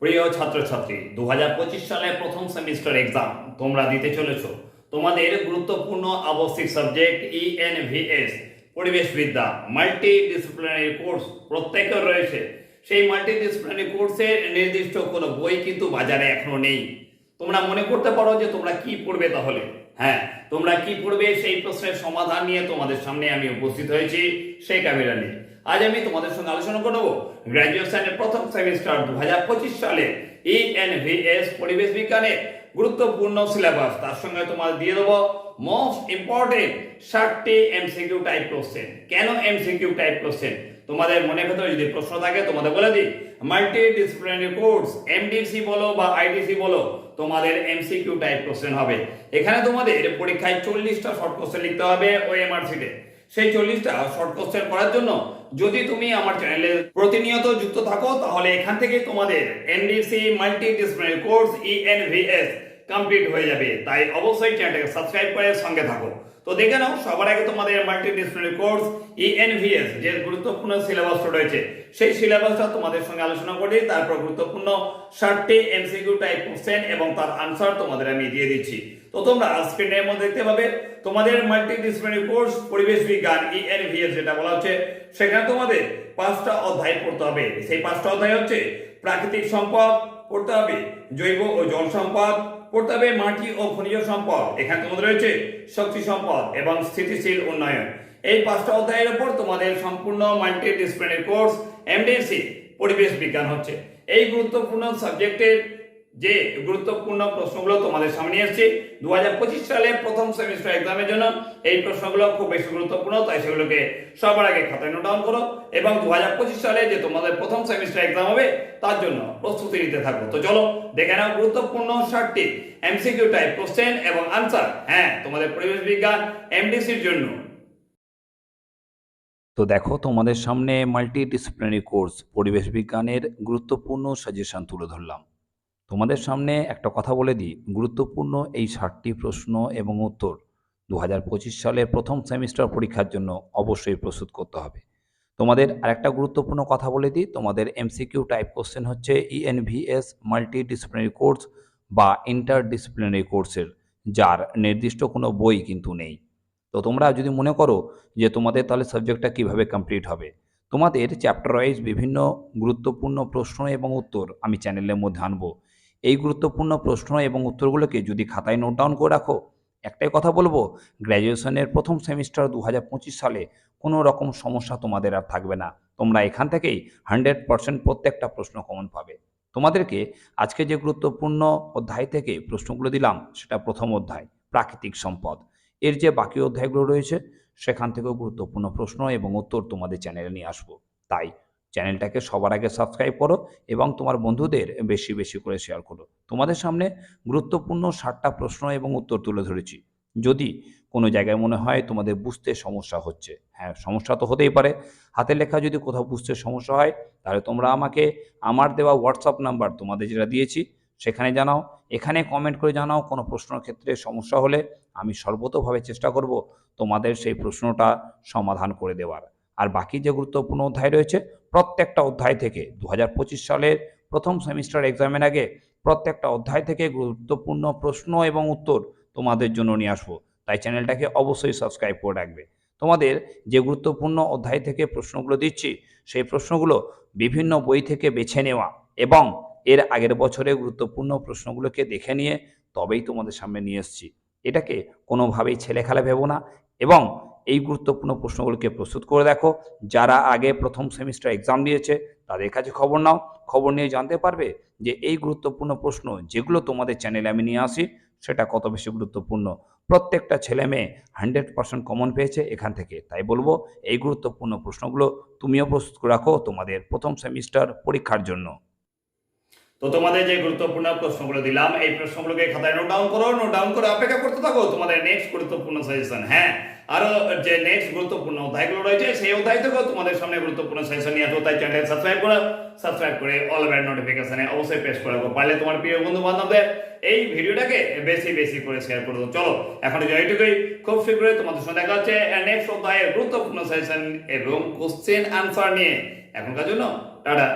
প্রিয় ছাত্রছাত্রী দু হাজার পঁচিশ সালের প্রথম সেমিস্টার এক্সাম তোমরা দিতে চলেছ। তোমাদের গুরুত্বপূর্ণ আবশ্যিক সাবজেক্ট ইএনভিএস পরিবেশবিদ্যা মাল্টি ডিসিপ্লিনারি কোর্স প্রত্যেকের রয়েছে। সেই মাল্টি ডিসিপ্লিনারি কোর্সের নির্দিষ্ট কোনো বই কিন্তু বাজারে এখনও নেই। তোমরা মনে করতে পারো যে তোমরা কি পড়বে তাহলে? হ্যাঁ তোমরা কি পড়বে সেই প্রশ্নের সমাধান নিয়ে তোমাদের সামনে আমি উপস্থিত হয়েছি, সেই ক্যামেরা নিয়ে আজ আমি তোমাদের সঙ্গে আলোচনা করব গ্র্যাজুয়েশনের প্রথম সেমিস্টার দু হাজার পঁচিশ সালে E ইএনভিএস পরিবেশ বিজ্ঞানের গুরুত্বপূর্ণ সিলেবাস তার সঙ্গে তোমার দিয়ে দেবো মোস্ট ইম্পর্টেন্ট ষাটটি এমসিকিউ টাইপ কোশ্চেন কেন এমসিকিউ টাইপ কোশ্চেন তোমাদের মনে ভেতরে যদি প্রশ্ন থাকে, তোমাদের বলে দিই। মাল্টি ডিসিপ্লিনারি কোর্স এমডিসি বলো বা আইডিসি বলো, তোমাদের এমসিকিউ টাইপ কোশ্চেন হবে। এখানে তোমাদের পরীক্ষায় চল্লিশটা শর্ট কোশ্চেন লিখতে হবে ওএমআর সিটে সেই চল্লিশটা শর্ট কোশ্চেন করার জন্য যদি তুমি আমার চ্যানেলে প্রতিনিয়ত যুক্ত থাকো, তাহলে এখান থেকে তোমাদের NDC multi disciplinary course ENVS complete হয়ে যাবে। তাই অবশ্যই চ্যানেলটাকে সাবস্ক্রাইব করে সঙ্গে থাকো। তো দেখে নাও, সবার আগে তোমাদের মাল্টি ডিসিপ্লিনারি কোর্স ইএনভিএস যে গুরুত্বপূর্ণ সিলেবাসটা রয়েছে, সেই সিলেবাসটা তোমাদের সঙ্গে আলোচনা করি, তারপর গুরুত্বপূর্ণ ষাটটি এমসিকিউ টাইপ কোশ্চেন এবং তার আনসার তোমাদের আমি দিয়ে দিচ্ছি। তো তোমরা স্ক্রিনের মধ্যে দেখতে পাবে, তোমাদের মাল্টি ডিসিপ্লিনারি কোর্স পরিবেশ বিজ্ঞান ইএনভিএস যেটা বলা হচ্ছে, সেখানে তোমাদের পাঁচটা অধ্যায় পড়তে হবে। সেই পাঁচটা অধ্যায় হচ্ছে প্রাকৃতিক সম্পদ পড়তে হবে, জৈব ও জল সম্পদ পড়তে হবে মাটি ও খনিজ সম্পদ। এখানে তোমাদের রয়েছে শক্তি সম্পদ এবং স্থিতিশীল উন্নয়ন। এই পাঁচটা অধ্যায়ের উপর তোমাদের সম্পূর্ণ মাল্টি ডিসিপ্লিনারি কোর্স এমডিসি পরিবেশ বিজ্ঞান হচ্ছে। এই গুরুত্বপূর্ণ সাবজেক্টের যে গুরুত্বপূর্ণ প্রশ্নগুলো তোমাদের সামনে এসেছে। দু সালে প্রথম সেমিস্টার এক্সামের জন্য এই প্রশ্নগুলো খুব বেশি গুরুত্বপূর্ণ, তাই সেগুলোকে সবার আগে খাতায় নোট ডাউন করো এবং দু সালে যে তোমাদের প্রথম সেমিস্টার এক্সাম হবে, তার জন্য প্রস্তুতি নিতে থাকো। তো চলো, দেখে নাও গুরুত্বপূর্ণ ষাটটি এমসিকিউ টাইপ কোশ্চেন এবং আনসার হ্যাঁ তোমাদের পরিবেশ বিজ্ঞান এমডিসির জন্য। তো দেখো, তোমাদের সামনে মাল্টি ডিসিপ্লিনারি কোর্স পরিবেশ বিজ্ঞানের গুরুত্বপূর্ণ সাজেশন তুলে ধরলাম। তোমাদের সামনে একটা কথা বলে দিই। গুরুত্বপূর্ণ এই ষাটটি প্রশ্ন এবং উত্তর দু সালের প্রথম সেমিস্টার পরীক্ষার জন্য অবশ্যই প্রস্তুত করতে হবে। তোমাদের আরেকটা গুরুত্বপূর্ণ কথা বলে দিই, তোমাদের এমসিকিউ টাইপ কোশ্চেন হচ্ছে ইএনভিএস মাল্টি ডিসিপ্লিনারি কোর্স বা ইন্টার ডিসিপ্লিনারি কোর্সের যার নির্দিষ্ট কোনো বই কিন্তু নেই। তো তোমরা যদি মনে করো যে তোমাদের তাহলে সাবজেক্টটা কীভাবে কমপ্লিট হবে? তোমাদের চ্যাপ্টার ওয়াইজ বিভিন্ন গুরুত্বপূর্ণ প্রশ্ন এবং উত্তর আমি চ্যানেলের মধ্যে আনব। এই গুরুত্বপূর্ণ প্রশ্ন এবং উত্তরগুলোকে যদি খাতায় নোট ডাউন করে রাখো, একটাই কথা বলব গ্র্যাজুয়েশনের প্রথম সেমিস্টার দু হাজার পঁচিশ সালে কোনো রকম সমস্যা তোমাদের আর থাকবে না। তোমরা এখান থেকেই হান্ড্রেড পার্সেন্ট প্রত্যেকটা প্রশ্ন কমন পাবে। তোমাদেরকে আজকে যে গুরুত্বপূর্ণ অধ্যায় থেকে প্রশ্নগুলো দিলাম, সেটা প্রথম অধ্যায়, প্রাকৃতিক সম্পদ। এর যে বাকি অধ্যায়গুলো রয়েছে, সেখান থেকেও গুরুত্বপূর্ণ প্রশ্ন এবং উত্তর তোমাদের চ্যানেলে নিয়ে আসব। তাই চ্যানেলটাকে সবার আগে সাবস্ক্রাইব করো এবং তোমার বন্ধুদের বেশি বেশি করে শেয়ার করো। তোমাদের সামনে গুরুত্বপূর্ণ ষাটটা প্রশ্ন এবং উত্তর তুলে ধরেছি। যদি কোনো জায়গায় মনে হয় তোমাদের বুঝতে সমস্যা হচ্ছে হ্যাঁ সমস্যা তো হতেই পারে। হাতের লেখা যদি কোথাও বুঝতে সমস্যা হয়, তাহলে তোমরা আমাকে আমার দেওয়া হোয়াটসঅ্যাপ নাম্বার তোমাদের যেটা দিয়েছি, সেখানে জানাও। এখানে কমেন্ট করে জানাও কোনো প্রশ্নের ক্ষেত্রে সমস্যা হলে, আমি সর্বতোভাবে চেষ্টা করব তোমাদের সেই প্রশ্নটা সমাধান করে দেওয়ার। আর বাকি যে গুরুত্বপূর্ণ অধ্যায় রয়েছে, প্রত্যেকটা অধ্যায় থেকে দু হাজার পঁচিশ সালের প্রথম সেমিস্টার এক্সামের আগে প্রত্যেকটা অধ্যায় থেকে গুরুত্বপূর্ণ প্রশ্ন এবং উত্তর তোমাদের জন্য নিয়ে আসব। তাই চ্যানেলটাকে অবশ্যই সাবস্ক্রাইব করে রাখবে। তোমাদের যে গুরুত্বপূর্ণ অধ্যায় থেকে প্রশ্নগুলো দিচ্ছি, সেই প্রশ্নগুলো বিভিন্ন বই থেকে বেছে নেওয়া এবং এর আগের বছরে গুরুত্বপূর্ণ প্রশ্নগুলোকে দেখে নিয়ে তবেই তোমাদের সামনে নিয়ে এসেছি। এটাকে কোনোভাবেই ছেলেখেলা ভেবো না এবং এই গুরুত্বপূর্ণ প্রশ্নগুলোকে প্রস্তুত করে দেখো। যারা আগে প্রথম সেমিস্টার এক্সাম দিয়েছে তাদের কাছে খবর নাও। খবর নিয়ে জানতে পারবে যে এই গুরুত্বপূর্ণ প্রশ্ন যেগুলো তোমাদের চ্যানেলে আমি নিয়ে আসি, সেটা কত বেশি গুরুত্বপূর্ণ। প্রত্যেকটা ছেলে মেয়ে হান্ড্রেড পার্সেন্ট কমন পেয়েছে এখান থেকে। তাই বলব, এই গুরুত্বপূর্ণ প্রশ্নগুলো তুমিও প্রস্তুত রাখো তোমাদের প্রথম সেমিস্টার পরীক্ষার জন্য। তো তোমাদের যে গুরুত্বপূর্ণ প্রশ্নগুলো দিলাম, এই প্রশ্নগুলোকে খাতায় নোট ডাউন করো নোট ডাউন করে অপেক্ষা করতে থাকো তোমাদের নেক্সট গুরুত্বপূর্ণ সাজেশন হ্যাঁ আরও, যে নেক্সট গুরুত্বপূর্ণ অধ্যায়গুলো রয়েছে, সেই অধ্যায় থেকেও তোমাদের সামনে গুরুত্বপূর্ণ সাজেশন নিয়ে আসব, তাই চ্যানেল সাবস্ক্রাইব করো সাবস্ক্রাইব করে অল বেল নোটিফিকেশনে অবশ্যই প্রেস করে রাখো, পারলে তোমার প্রিয় বন্ধু বান্ধবদের এই ভিডিওটাকে বেশি বেশি করে শেয়ার করে দাও। চলো, এখন যে এইটুকুই, খুব শীঘ্রই তোমাদের সঙ্গে দেখা হচ্ছে নেক্সট অধ্যায়ের গুরুত্বপূর্ণ সাজেশন এবং কোশ্চেন আনসার নিয়ে। এখনকার জন্য, টাটা।